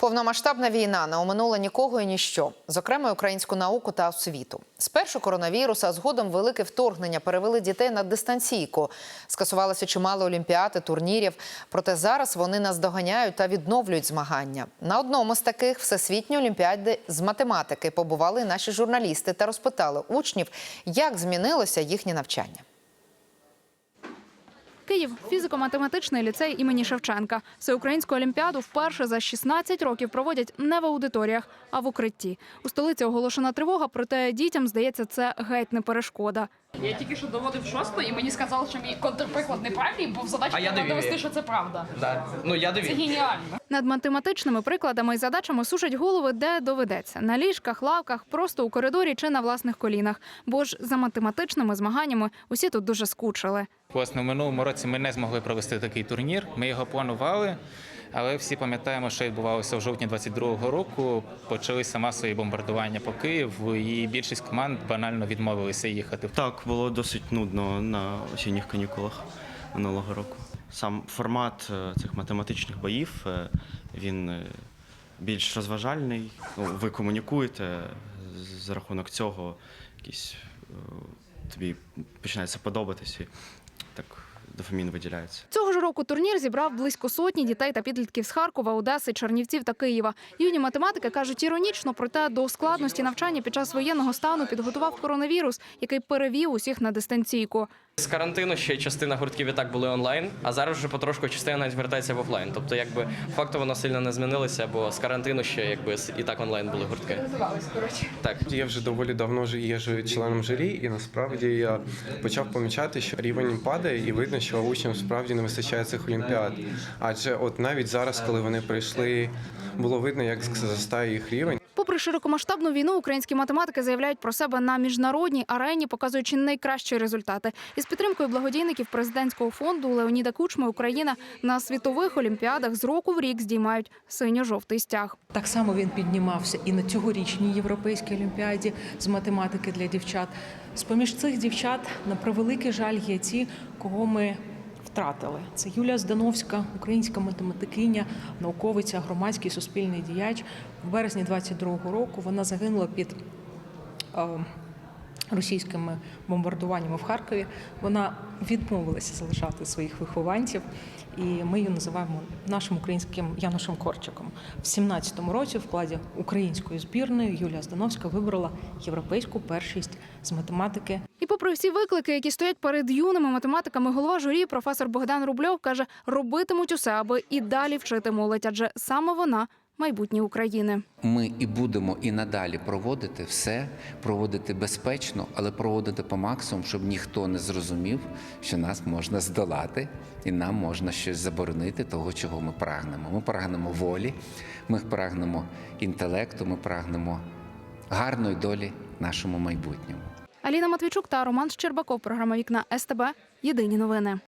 Повномасштабна війна не оминула нікого і ніщо, зокрема українську науку та освіту. Спершу коронавірус, а згодом велике вторгнення перевели дітей на дистанційку. Скасувалося чимало олімпіад і турнірів. Проте зараз вони нас доганяють та відновлюють змагання. На одному з таких всесвітньої олімпіади з математики побували наші журналісти та розпитали учнів, як змінилося їхнє навчання. Київ фізико-математичний ліцей імені Шевченка. Всеукраїнську олімпіаду вперше за 16 років проводять не в аудиторіях, а в укритті. У столиці оголошена тривога, проте дітям здається, це геть не перешкода. Я тільки що доводив шосту, і мені сказали, що мій контрприклад неправильний, бо в задачі А я треба довів. довести, що це правда. Да. Ну я Це довів. геніально. Над математичними прикладами і задачами сушать голови, де доведеться на ліжках, лавках, просто у коридорі чи на власних колінах. Бо ж за математичними змаганнями усі тут дуже скучили. Власне, в минулому році ми не змогли провести такий турнір. Ми його планували, але всі пам'ятаємо, що відбувалося в жовтні 22-го року. Почалися масові бомбардування по Києву, і більшість команд банально відмовилися їхати. Так, було досить нудно на осінніх канікулах минулого року. Сам формат е, цих математичних боїв е, він е, більш розважальний. Ну, Ви комунікуєте з- за рахунок цього, якісь тобі починається подобатися. Так дофамін виділяється. Цього ж року турнір зібрав близько сотні дітей та підлітків з Харкова, Одеси, Чернівців та Києва. Юні математики кажуть іронічно, проте до складності навчання під час воєнного стану підготував коронавірус, який перевів усіх на дистанційку. З карантину ще частина гуртків і так були онлайн, а зараз вже потрошку частина навіть вертається в офлайн. Тобто, якби факту воно сильно не змінилося, бо з карантину ще якби і так онлайн були гуртки. Так. Я вже доволі давно ж- є ж членом журі, і насправді я почав помічати, що рівень падає, і видно, що учням справді не вистачає цих олімпіад. Адже от навіть зараз, коли вони прийшли, було видно, як зростає їх рівень. Попри широкомасштабну війну, українські математики заявляють про себе на міжнародній арені, показуючи найкращі результати. Із підтримкою благодійників президентського фонду Леоніда Кучми Україна на світових олімпіадах з року в рік здіймають синьо-жовтий стяг. Так само він піднімався і на цьогорічній європейській олімпіаді з математики для дівчат. З поміж цих дівчат, на превеликий жаль, є ті, кого ми втратили. Це Юлія Здановська, українська математикиня, науковиця, громадський суспільний діяч. В березні 22-го року вона загинула під е, російськими бомбардуваннями в Харкові. Вона відмовилася залишати своїх вихованців, і ми її називаємо нашим українським Янушем Корчиком. В 17-му році в складі української збірної Юлія Здановська вибрала європейську першість з математики І попри всі виклики, які стоять перед юними математиками, голова журі, професор Богдан Рубльов каже, робитимуть усе, аби і далі вчити молодь, адже саме вона майбутнє України. Ми і будемо і надалі проводити все, проводити безпечно, але проводити по максимуму, щоб ніхто не зрозумів, що нас можна здолати і нам можна щось заборонити того, чого ми прагнемо. Ми прагнемо волі, ми прагнемо інтелекту, ми прагнемо гарної долі нашому майбутньому. Аліна Матвійчук та Роман Щербаков. Програма Вікна СТБ. Єдині новини.